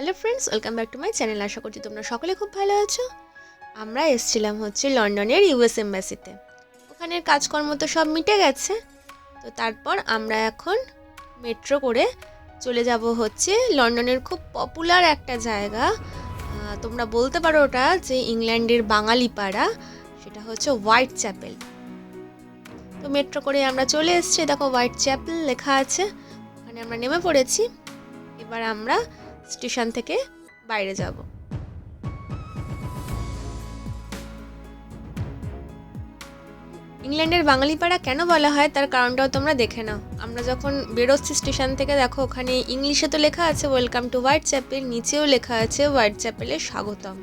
Hello friends welcome back to my channel আশা করছি তোমরা সকলে খুব ভালো আছো। আমরা এসছিলাম হচ্ছে লন্ডনের ইউএস এম্বাসিতে ওখানের কাজকর্ম তো সব মিটে গেছে। তো তারপর আমরা এখন মেট্রো করে চলে যাব হচ্ছে লন্ডনের খুব পপুলার একটা জায়গা। তোমরা বলতে পারো ওটা যে ইংল্যান্ডের বাঙালি পাড়া সেটা হচ্ছে হোয়াইট চ্যাপেল তো মেট্রো করে আমরা চলে এসেছি। দেখো হোয়াইট চ্যাপেল লেখা আছে। ওখানে আমরা নেমে পড়েছি। এবার আমরা স্টেশন থেকে বাইরে যাব। ইংল্যান্ডের বাঙালিপাড়া কেন বলা হয় তার কারণটাও তোমরা দেখে নাও। আমরা যখন বেরোচ্ছি স্টেশন থেকে, দেখো ওখানে ইংলিশে তো লেখা আছে ওয়েলকাম টু হোয়াইট চ্যাপেল নিচেও লেখা আছে হোয়াইট চ্যাপেলের স্বাগতম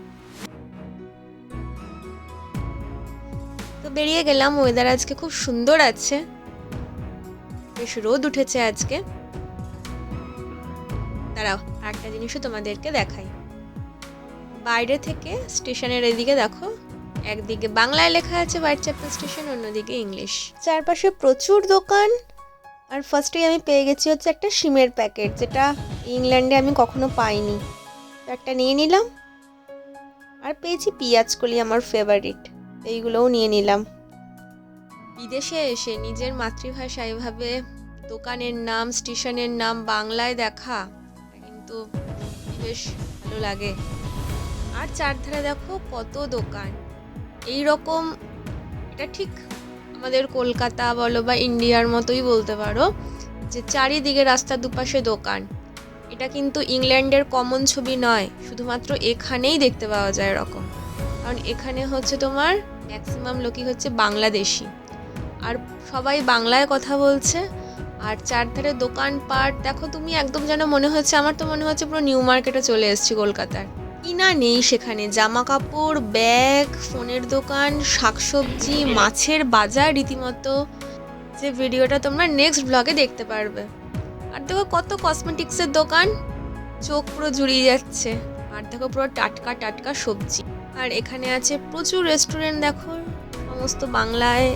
তো বেরিয়ে গেলাম ওয়েদার আজকে খুব সুন্দর আছে। বেশ রোদ উঠেছে আজকে। দাঁড়াও, আরেকটা জিনিসও তোমাদেরকে দেখাই। বাইরে থেকে স্টেশনের এদিকে দেখো, একদিকে বাংলায় লেখা আছে হোয়াইট চ্যাপেল স্টেশন, অন্যদিকে ইংলিশ। চারপাশে প্রচুর দোকান, আর ফার্স্টেই আমি পেয়ে গেছি হচ্ছে একটা সিমের প্যাকেট, যেটা ইংল্যান্ডে আমি কখনো পাইনি। তো একটা নিয়ে নিলাম, আর পেয়েছি কলি আমার ফেভারিট এইগুলোও নিয়ে নিলাম। বিদেশে এসে নিজের মাতৃভাষা এভাবে দোকানের নাম, স্টেশনের নাম বাংলায় দেখা কিন্তু বেশ ভালো লাগে। আর চারধারে দেখো কত দোকান। এই রকম, এটা ঠিক আমাদের কলকাতা বলো বা ইন্ডিয়ার মতোই বলতে পারো, যে চারিদিকে রাস্তার দুপাশে দোকান। এটা কিন্তু ইংল্যান্ডের কমন ছবি নয়, শুধুমাত্র এখানেই দেখতে পাওয়া যায় এরকম। কারণ এখানে হচ্ছে তোমার ম্যাক্সিমাম লোকই হচ্ছে বাংলাদেশি। আর সবাই বাংলায় কথা বলছে আর চারধারে দোকানপাট, দেখো তুমি একদম যেন মনে হচ্ছে, আমার তো মনে হচ্ছে পুরো নিউ মার্কেটে চলে এসেছি কলকাতার। কিনা নেই সেখানে জামা কাপড় ব্যাগ, ফোনের দোকান, শাকসবজি, মাছের বাজার রীতিমতো। যে ভিডিওটা তোমরা নেক্সট ব্লগে দেখতে পারবে। আর দেখো কত কসমেটিক্সের দোকান, চোখ পুরো জুড়িয়ে যাচ্ছে। আর দেখো পুরো টাটকা টাটকা সবজি। আর এখানে আছে প্রচুর রেস্টুরেন্ট দেখো, সমস্ত বাংলায়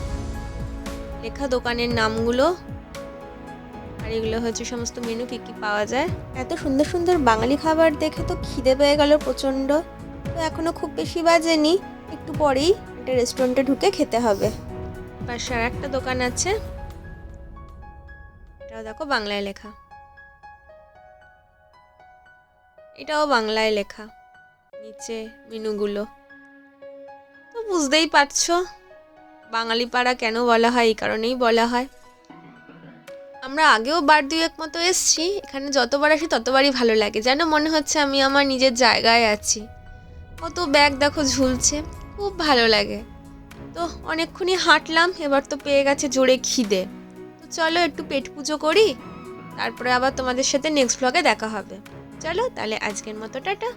লেখা দোকানের নামগুলো। আর এগুলো হচ্ছে সমস্ত মেনু, কী কী পাওয়া যায়। এত সুন্দর সুন্দর বাঙালি খাবার দেখে তো খিদে পেয়ে গেল প্রচণ্ড। তো এখনও খুব বেশি বাজেনি, একটু পরেই একটা রেস্টুরেন্টে ঢুকে খেতে হবে। পাশে আর একটা দোকান আছে। এটাও দেখো বাংলায় লেখা। এটাও বাংলায় লেখা, নিচে মেনুগুলো। তো বুঝতেই পারছ বাঙালি পাড়া কেন বলা হয়, এই কারণেই বলা হয়। আমরা আগেও বার দুই এক মতো এসছি, এখানে যতবার আসি ততবারই ভালো লাগে। যেন মনে হচ্ছে আমি আমার নিজের জায়গায় আছি। কত ব্যাগ দেখো ঝুলছে, খুব ভালো লাগে। তো অনেকক্ষণই হাঁটলাম, এবার তো পেয়ে গেছে জোরে খিদে। তো চলো একটু পেট পুজো করি, তারপরে আবার তোমাদের সাথে নেক্সট ব্লগে দেখা হবে। চলো তাহলে আজকের মতো টাটা।